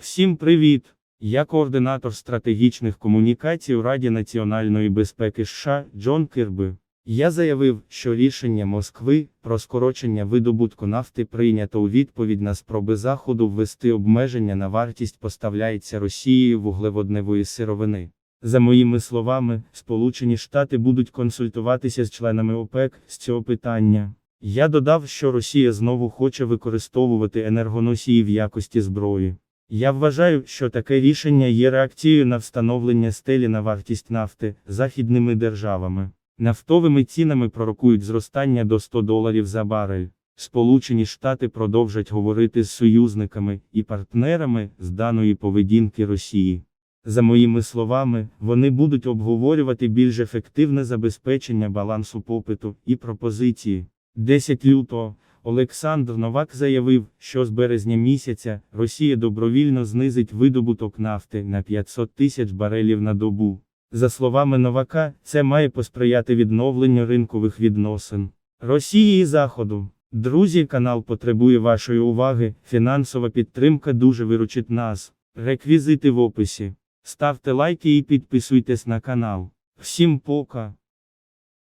Всім привіт! Я координатор стратегічних комунікацій у Раді національної безпеки США Джон Кирби. Я заявив, що рішення Москви про скорочення видобутку нафти прийнято у відповідь на спроби Заходу ввести обмеження на вартість поставляється Росією вуглеводневої сировини. За моїми словами, Сполучені Штати будуть консультуватися з членами ОПЕК з цього питання. Я додав, що Росія знову хоче використовувати енергоносії в якості зброї. Я вважаю, що таке рішення є реакцією на встановлення стелі на вартість нафти західними державами. Нафтовими цінами пророкують зростання до 100 доларів за барель. Сполучені Штати продовжать говорити з союзниками і партнерами з даної поведінки Росії. За моїми словами, вони будуть обговорювати більш ефективне забезпечення балансу попиту і пропозиції. 10 лютого Олександр Новак заявив, що з березня місяця Росія добровільно знизить видобуток нафти на 500 тисяч барелів на добу. За словами Новака, це має посприяти відновленню ринкових відносин Росії і Заходу. Друзі, канал потребує вашої уваги. Фінансова підтримка дуже виручить нас. Реквізити в описі. Ставте лайки і підписуйтесь на канал. Всім пока!